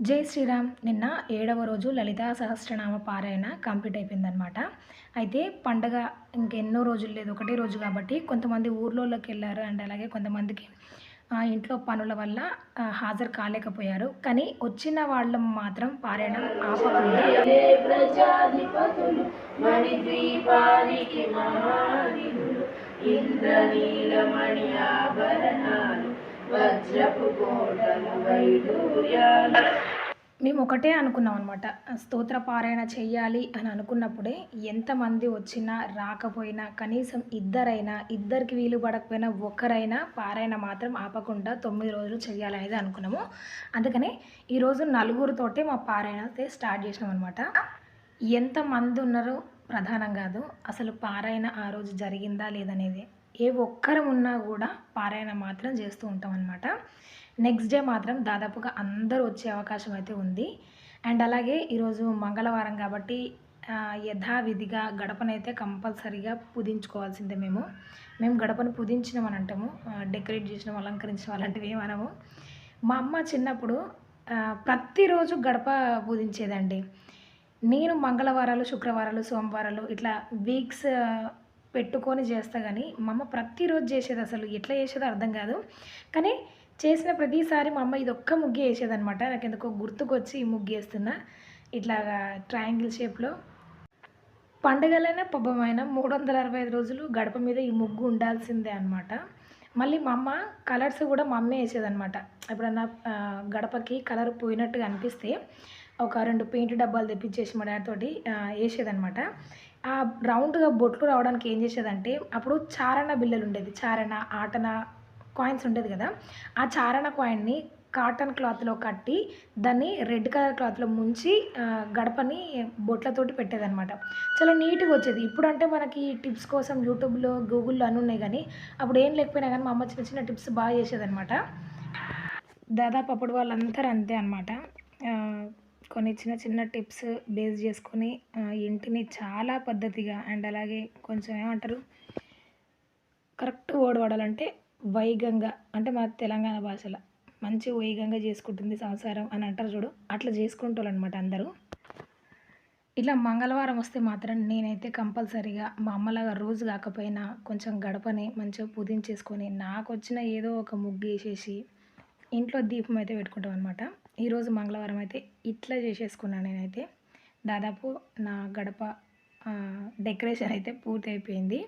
జై శ్రీరామ్. నిన్న ఏడవ రోజు లలితా సహస్రనామ పారాయణ కంప్లీట్ అయిపోయిందనమాట అయితే పండగ ఇంకెన్నో రోజులు లేదు ఒకటే రోజు కాబట్టి కొంతమంది ఊర్లోకి వెళ్ళారు అండ్ అలాగే కొంతమందికి ఇంట్లో పనుల వల్ల హాజరు కాలేకపోయారు. కానీ వచ్చిన వాళ్ళు మాత్రం పారాయణం ఆపకుండా వజ్రపు కోటలు వైడూర్యాలు. మేము ఒకటే అనుకున్నాం అనమాట స్తోత్ర పారాయణ చెయ్యాలి అని అనుకున్నప్పుడే ఎంతమంది వచ్చినా రాకపోయినా కనీసం ఇద్దరైనా ఇద్దరికి వీలు పడకపోయినా ఒక్కరైనా పారాయణ మాత్రం ఆపకుండా తొమ్మిది రోజులు చెయ్యాలనేది అనుకున్నాము. అందుకనే ఈరోజు నలుగురితోటే మా పారాయణ అయితే స్టార్ట్ చేసినాం అనమాట ఎంతమంది ఉన్నారో ప్రధానం కాదు అసలు పారాయణ ఆ రోజు జరిగిందా లేదనేది ఏ ఒక్కరం ఉన్నా కూడా పారాయణ మాత్రం చేస్తూ ఉంటాం అనమాట నెక్స్ట్ డే మాత్రం దాదాపుగా అందరూ వచ్చే అవకాశం అయితే ఉంది. అండ్ అలాగే ఈరోజు మంగళవారం కాబట్టి యథావిధిగా గడపనైతే కంపల్సరీగా పుదించుకోవాల్సిందే మేము. మేము గడపను పుదించినామని అంటాము. డెకరేట్ చేసినాం అలంకరించడం అలాంటివి ఏమనము మా అమ్మ చిన్నప్పుడు ప్రతిరోజు గడప పూజించేదండి. నేను మంగళవారాలు శుక్రవారాలు సోమవారాలు ఇట్లా వీక్స్ పెట్టుకొని చేస్తా కానీ మా అమ్మ ప్రతిరోజు చేసేది అసలు ఎట్లా చేసేదో అర్థం కాదు. కానీ చేసిన ప్రతిసారి మా అమ్మ ఇది ఒక్క ముగ్గు వేసేదనమాట నాకు ఎందుకో గుర్తుకొచ్చి ఈ ముగ్గు వేస్తున్నా. ఇట్లా ట్రయాంగిల్ షేప్లో పండుగలైనా పబ్బమైనా మూడు వందల అరవై ఐదు రోజులు గడప మీద ఈ ముగ్గు ఉండాల్సిందే అనమాట మళ్ళీ మా అమ్మ కలర్స్ కూడా మా అమ్మే వేసేదనమాట ఎప్పుడన్నా గడపకి కలర్ పోయినట్టుగా అనిపిస్తే ఒక రెండు పెయింట్ డబ్బాలు తెప్పించేసి మా డాడీతోటి వేసేదనమాట ఆ రౌండ్గా బొట్లు రావడానికి ఏం చేసేదంటే అప్పుడు చారణ బిల్లలు ఉండేది. చారణ ఆటన కాయిన్స్ ఉండేది కదా. ఆ చారణ కాయిన్ని కాటన్ క్లాత్లో కట్టి దాన్ని రెడ్ కలర్ క్లాత్లో ముంచి గడపని బొట్లతోటి పెట్టేదనమాట చాలా నీట్గా వచ్చేది. ఇప్పుడు అంటే మనకి టిప్స్ కోసం యూట్యూబ్లో గూగుల్లో అన్నీ ఉన్నాయి కానీ అప్పుడు ఏం లేకపోయినా కానీ మా అమ్మ చిన్న చిన్న టిప్స్ బాగా చేసేదనమాట దాదాపు అప్పుడు వాళ్ళందరూ అంతే అనమాట కొన్ని చిన్న చిన్న టిప్స్ బేస్ చేసుకొని ఇంటిని చాలా పద్ధతిగా అండ్ అలాగే కొంచెం ఏమంటారు కరెక్ట్ వర్డ్ వైగంగా అంటే మన తెలంగాణ భాషలో మంచి వైగంగా చేసుకుంటుంది సంసారం అని అంటారు చూడు. అట్లా చేసుకుంటారనమాట అందరూ. ఇలా మంగళవారం వస్తే మాత్రం నేనైతే కంపల్సరీగా మా అమ్మలాగా రోజు కాకపోయినా కొంచెం గడపని మంచిగా పుదించేసుకొని నాకు వచ్చిన ఏదో ఒక ముగ్గు వేసేసి ఇంట్లో దీపం అయితే పెట్టుకుంటాం అనమాట ఈరోజు మంగళవారం అయితే ఇట్లా చేసేసుకున్నాను నేనైతే. దాదాపు నా గడప డెకరేషన్ అయితే పూర్తి అయిపోయింది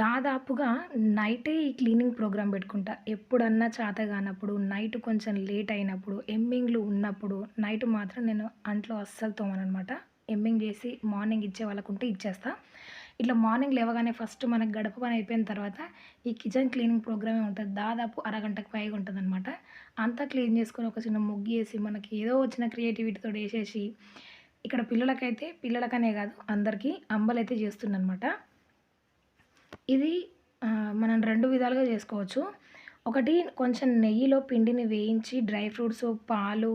దాదాపుగా నైటే ఈ క్లీనింగ్ ప్రోగ్రామ్ పెట్టుకుంటా. ఎప్పుడన్నా చేత కానప్పుడు నైట్ కొంచెం లేట్ అయినప్పుడు ఎమ్మింగ్లు ఉన్నప్పుడు నైట్ మాత్రం నేను అంట్లో అస్సలు తోమనమాట ఎమ్మింగ్ చేసి మార్నింగ్ ఇచ్చే వాళ్ళకుంటే ఇచ్చేస్తా. ఇట్లా మార్నింగ్ లేవగానే ఫస్ట్ మనకు గడప పని అయిపోయిన తర్వాత ఈ కిచెన్ క్లీనింగ్ ప్రోగ్రామే ఉంటుంది. దాదాపు అరగంటకు పైగా ఉంటుంది అనమాట అంతా క్లీన్ చేసుకొని ఒక చిన్న ముగ్గు వేసి మనకి ఏదో వచ్చిన క్రియేటివిటీతో వేసేసి ఇక్కడ పిల్లలకైతే పిల్లలకనే కాదు అందరికీ అంబలైతే చేస్తుందనమాట ఇది మనం రెండు విధాలుగా చేసుకోవచ్చు. ఒకటి కొంచెం నెయ్యిలో పిండిని వేయించి డ్రై ఫ్రూట్స్ పాలు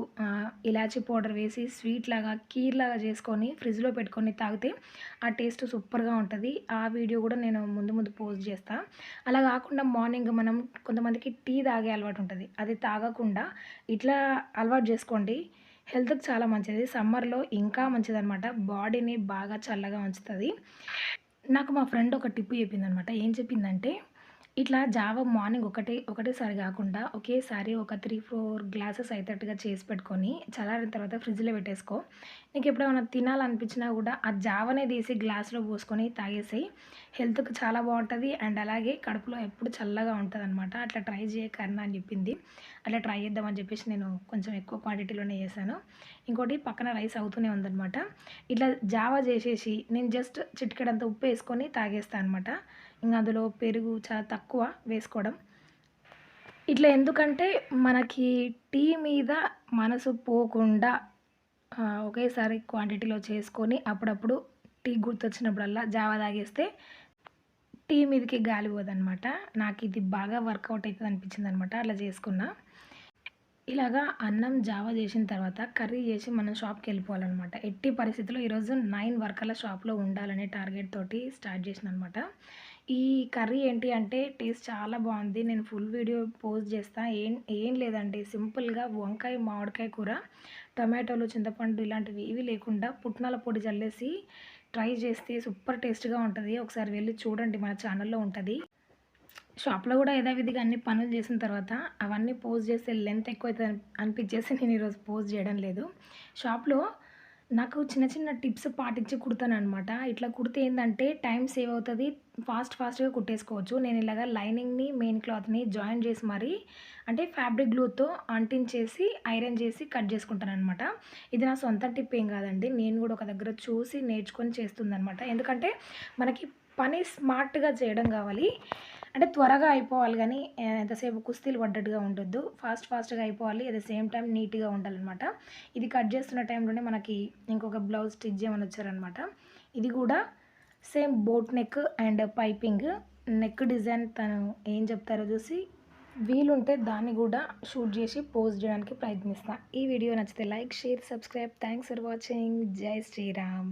ఇలాచీ పౌడర్ వేసి స్వీట్ లాగా కీర్ లాగా చేసుకొని ఫ్రిడ్జ్లో పెట్టుకొని తాగితే ఆ టేస్ట్ సూపర్గా ఉంటుంది. ఆ వీడియో కూడా నేను ముందు ముందు పోస్ట్ చేస్తాను అలా కాకుండా మార్నింగ్ మనం కొంతమందికి టీ తాగే అలవాటు ఉంటుంది. అది తాగకుండా ఇట్లా అలవాటు చేసుకోండి. హెల్త్కి చాలా మంచిది. సమ్మర్లో ఇంకా మంచిది అనమాట బాడీని బాగా చల్లగా ఉంచుతుంది. నాకు మా ఫ్రెండ్ ఒక టిప్ చెప్పిందనమాట ఏం చెప్పిందంటే ఇట్లా జావ మార్నింగ్ ఒకటి ఒకటేసారి కాకుండా ఒకేసారి ఒక త్రీ ఫోర్ గ్లాసెస్ అయ్యేటట్టుగా చేసి పెట్టుకొని చల్లారిన తర్వాత ఫ్రిడ్జ్లో పెట్టేసుకో. నీకు ఎప్పుడైనా తినాలనిపించినా కూడా ఆ జావనే తీసి గ్లాస్లో పోసుకొని తాగేసేయి. హెల్త్కి చాలా బాగుంటుంది అండ్ అలాగే కడుపులో ఎప్పుడు చల్లగా ఉంటుంది అనమాట అట్లా ట్రై చేయకన్నా అని చెప్పింది. అట్లా ట్రై చేద్దామని చెప్పేసి నేను కొంచెం ఎక్కువ క్వాంటిటీలోనే చేశాను. ఇంకోటి పక్కన రైస్ అవుతూనే ఉందన్నమాట. ఇట్లా జావ చేసేసి నేను జస్ట్ చిటికెడంత ఉప్పు వేసుకొని తాగేస్తాను అనమాట అందులో పెరుగు చాలా తక్కువ వేసుకోవడం. ఇట్లా ఎందుకంటే మనకి టీ మీద మనసు పోకుండా ఒకేసారి క్వాంటిటీలో చేసుకొని అప్పుడప్పుడు టీ గుర్తొచ్చినప్పుడల్లా జావా తాగేస్తే టీ మీదకి గాలి పోదనమాట నాకు ఇది బాగా వర్కౌట్ అవుతుంది అనిపించింది అనమాట అలా చేసుకున్నా. ఇలాగా అన్నం జావ చేసిన తర్వాత కర్రీ చేసి మనం షాప్కి వెళ్ళిపోవాలన్నమాట. ఎట్టి పరిస్థితుల్లో ఈరోజు నైన్ వరకల్లా షాప్లో ఉండాలనే టార్గెట్ తోటి స్టార్ట్ చేసిన అనమాట ఈ కర్రీ ఏంటి అంటే టేస్ట్ చాలా బాగుంది. నేను ఫుల్ వీడియో పోస్ట్ చేస్తాను ఏం ఏం లేదండి. సింపుల్గా వంకాయ మామిడికాయ కూర టమాటోలు చింతపండు ఇలాంటివి ఇవి లేకుండా పుట్నాల పొడి చల్లేసి ట్రై చేస్తే సూపర్ టేస్ట్గా ఉంటుంది. ఒకసారి వెళ్ళి చూడండి. మన ఛానల్లో ఉంటుంది. షాప్లో కూడా యథావిధిగా అన్ని పనులు చేసిన తర్వాత అవన్నీ పోస్ట్ చేస్తే లెంత్ ఎక్కువ అవుతుంది అనిపించేసి నేను ఈరోజు పోస్ట్ చేయడం లేదు. షాప్లో నాకు చిన్న చిన్న టిప్స్ పాటించి కుడతాను అనమాట ఇట్లా కుడితే ఏంటంటే టైం సేవ్ అవుతుంది. ఫాస్ట్ ఫాస్ట్గా కుట్టేసుకోవచ్చు. నేను ఇలాగ లైనింగ్ని మెయిన్ క్లాత్ని జాయిన్ చేసి మరి అంటే ఫ్యాబ్రిక్ గ్లూతో అంటించేసి ఐరన్ చేసి కట్ చేసుకుంటానమాట ఇది నా సొంత టిప్ ఏం కాదండి. నేను కూడా ఒక దగ్గర చూసి నేర్చుకొని చేస్తుందనమాట ఎందుకంటే మనకి పని స్మార్ట్గా చేయడం కావాలి. అంటే త్వరగా అయిపోవాలి కానీ ఎంతసేపు కుస్తీలు పడ్డట్టుగా ఉండొద్దు. ఫాస్ట్ ఫాస్ట్గా అయిపోవాలి. అట్ ద సేమ్ టైం నీట్గా ఉండాలన్నమాట. ఇది కట్ చేస్తున్న టైంలోనే మనకి ఇంకొక బ్లౌజ్ స్టిచ్ చేయమని వచ్చారనమాట ఇది కూడా same boat neck and piping. Neck design తను ఏం చెప్తారో చూసి వీలుంటే దాన్ని కూడా షూట్ చేసి పోస్ట్ చేయడానికి ప్రయత్నిస్తాను ఈ వీడియో నచ్చితే like share subscribe. Thanks for watching Jai Shriram.